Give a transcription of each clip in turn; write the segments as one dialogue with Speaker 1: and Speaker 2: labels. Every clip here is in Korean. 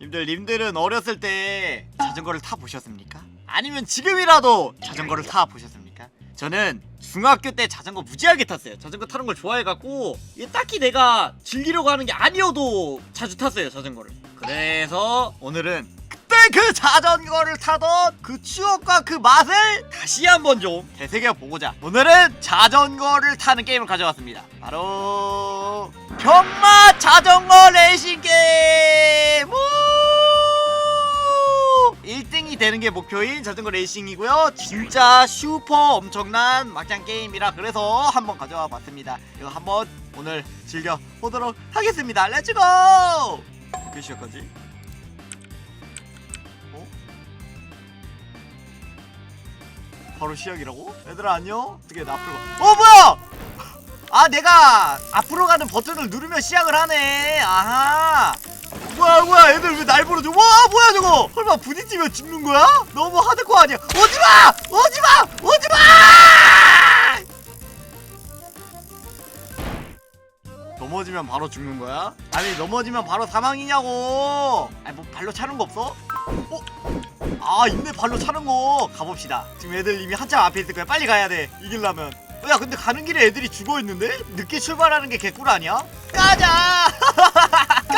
Speaker 1: 님들 님들은 어렸을 때 자전거를 타 보셨습니까? 아니면 지금이라도 자전거를 타 보셨습니까? 저는 중학교 때 자전거 무지하게 탔어요. 자전거 타는 걸 좋아해갖고 딱히 내가 즐기려고 하는 게 아니어도 자주 탔어요 자전거를. 그래서 오늘은 그때 그 자전거를 타던 그 추억과 그 맛을 다시 한번 좀 되새겨 보고자 오늘은 자전거를 타는 게임을 가져왔습니다. 바로 병마 자전거 레이싱 게임. 우! 1등이 되는 게 목표인 자전거 레이싱이고요. 진짜 슈퍼 엄청난 막장 게임이라 그래서 한번 가져와 봤습니다. 이거 한번 오늘 즐겨 보도록 하겠습니다. 렛츠고! 몇 시까지? 어? 바로 시작이라고? 얘들아 안녕? 어떻게 나 앞으로 가? 어 뭐야! 아 내가 앞으로 가는 버튼을 누르면 시작을 하네 아하 뭐야 뭐야 애들 왜 날 보러줘 와 뭐야 저거 설마 부딪히면 죽는 거야? 너무 하드코어 아니야 오지마! 오지마! 오지마! 넘어지면 바로 죽는 거야? 아니 넘어지면 바로 사망이냐고 아니 뭐 발로 차는 거 없어? 어? 아 있네 발로 차는 거 가봅시다 지금 애들 이미 한참 앞에 있을 거야 빨리 가야 돼 이길라면 어, 야 근데 가는 길에 애들이 죽어있는데? 늦게 출발하는 게 개꿀 아니야? 가자!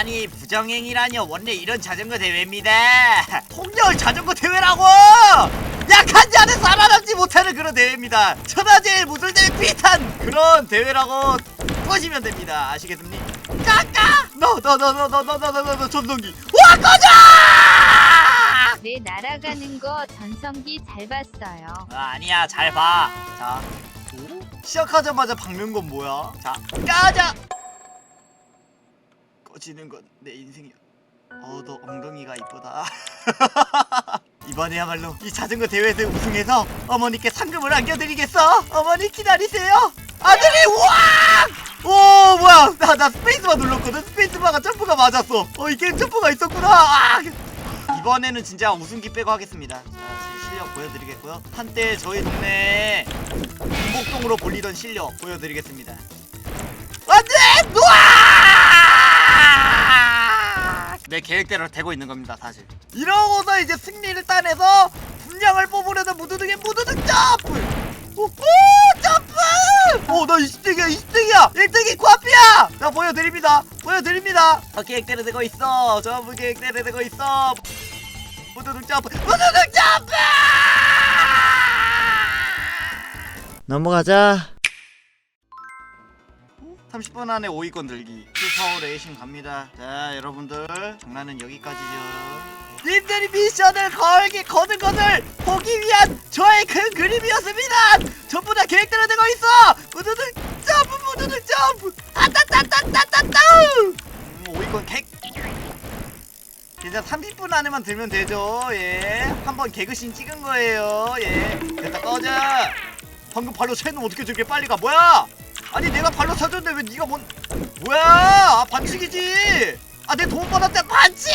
Speaker 1: 아니 부정행위라뇨 원래 이런 자전거 대회입니다 통렬 자전거 대회라고 약한 자는 살아남지 못하는 그런 대회입니다 천하제일 무술대회 비슷한 그런 대회라고 보시면 됩니다 아시겠습니까? 까까 너너너너너너너너너 전동기 와 꺼져
Speaker 2: 내 날아가는 거 전성기 잘 봤어요.
Speaker 1: 아, 아니야 잘 봐. 자 오? 시작하자마자 박는 건 뭐야? 자 까자. 꺼지는 건 내 인생이야. 어 너 엉덩이가 이쁘다. 이번에야말로 이 자전거 대회에서 우승해서 어머니께 상금을 안겨드리겠어. 어머니 기다리세요. 아들이 우와! 오 뭐야? 나 나 스페이스바 눌렀거든. 스페이스바가 점프가 맞았어. 어이 게임 점프가 있었구나. 아! 이번에는 진짜 우승기 빼고 하겠습니다. 자, 시- 실력 보여드리겠고요. 한때 저희 동네에 김복동으로 불리던 실력 보여드리겠습니다. 안돼! 놓아! 내 계획대로 되고 있는 겁니다, 사실. 이러고서 이제 승리를 따내서 분량을 뽑으려는 무드등의 무드등 점프! 오, 오 점프! 오, 나 20등이야, 20등이야! 1등이 과피야! 자, 보여드립니다. 보여드립니다. 어, 계획대로 되고 있어. 점프 계획대로 되고 있어. 무드등 점프! 무드등 점프! 넘어가자. 30분 안에 5위권 들기. 슈퍼 레이싱 갑니다. 자 여러분들 장난은 여기까지죠. 님들이 미션을 걸기 것을 보기 위한 저의 큰 그림이었습니다. 전부 다 계획대로 되고 있어. 무드등 점프 무드등 점프. 아따따따따따따. 음, 5위권 객. 괜찮 30분 안에만 들면 되죠. 예 한번 개그씬 찍은 거예요. 예 됐다 꺼져. 방금 발로 차있는 어떻게 저렇게 빨리 가? 뭐야 아니 내가 발로 차줬는데 왜 네가 뭔 뭐야? 아, 반칙이지. 아내돈 받았대. 반칙!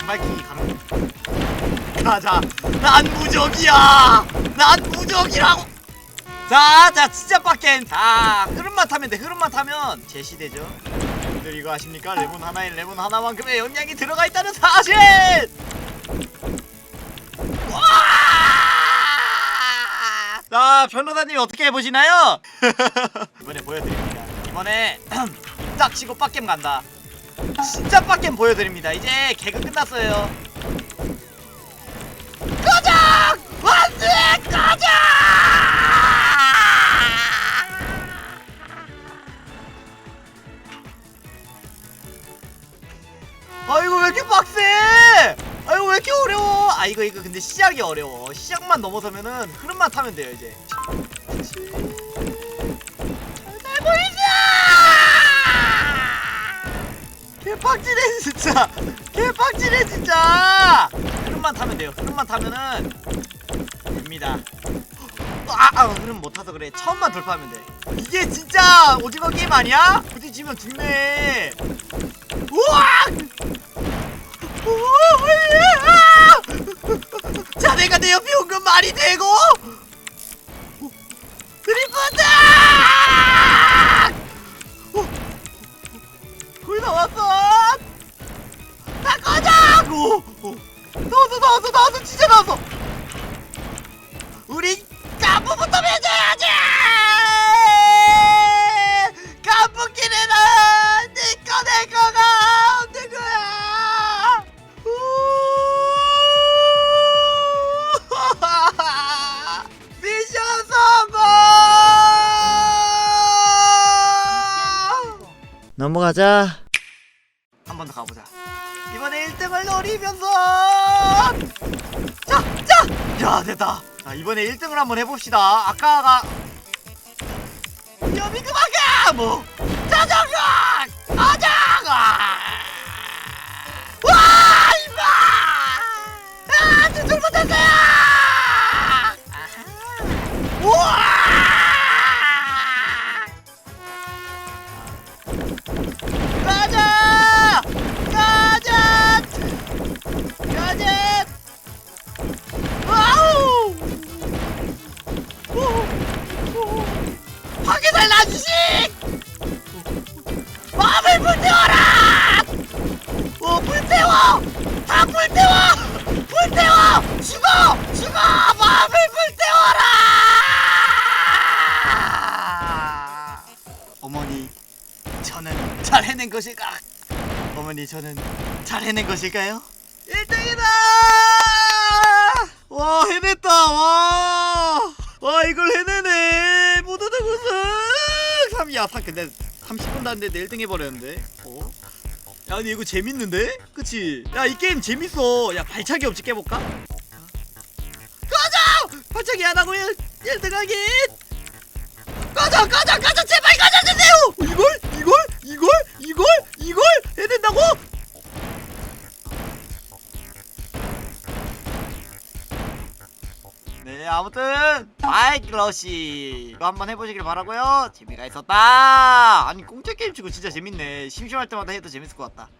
Speaker 1: 양말킹이 가는 가자. 난 무적이야. 난 무적이라고. 자자 진짜 빡겐 자 흐름만 타면 돼. 흐름만 타면 제시되죠. 여러분들 이거 아십니까? 레몬 하나에 레몬 하나만큼의 영양이 들어가 있다는 사실 자 변호사님 어떻게 해보시나요? 이번에 보여드립니다 이번에 딱 치고 빡겜 간다 진짜 빡겜 보여드립니다 이제 개그 끝났어요 가자! 안돼 가자! 아이고 왜 이렇게 빡세? 왜 이렇게 어려워? 아 이거 이거 근데 시작이 어려워. 시작만 넘어서면은 흐름만 타면 돼요 이제. 잘 보이자! 개빡치네 진짜. 개빡 개빡치네 진짜 흐름만 타면 돼요 흐름만 타면은 됩니다 아, 아 흐름 못 타서 그래 처음만 돌파하면 돼 이게 진짜 오징어 게임 아니야? 부딪히면 죽네 우와, 옆에 온건 말이 되고? 드리프트! 거의 다 왔어. 다 꺼져! 오, 오. 나왔어 나왔어 나왔어. 진짜 나왔어. 우리 간부부터 맺어 넘어가자 한 번 더 가보자 이번에 1등을 노리면서 자, 자! 야, 됐다. 자, 이번에 1등을 한번 해봅시다. 아까가. 여비 그만가! 뭐. 자전거! 가자 것일까? 어머니, 저는 잘 해낸 것일까요? 1등이다! 와 해냈다 와! 와 이걸 해내네 모두들 우승! 3, 야 3, 근데 30분도 안 됐는데 1등 해버렸는데 어? 야 근데 이거 재밌는데? 그치? 야 이 게임 재밌어 야 발차기 없지 깨볼까? 꺼져! 발차기 안 하고 1, 1등 하긴! 꺼져 꺼져 꺼져 제발 꺼져주세요! 이걸? 이걸? 이걸? 이걸? 이걸? 해야 된다고? 네 아무튼 아이클러시 이거 한번 해보시길 바라고요 재미가 있었다 아니 공짜 게임 치고 진짜 재밌네 심심할 때마다 해도 재밌을 것 같다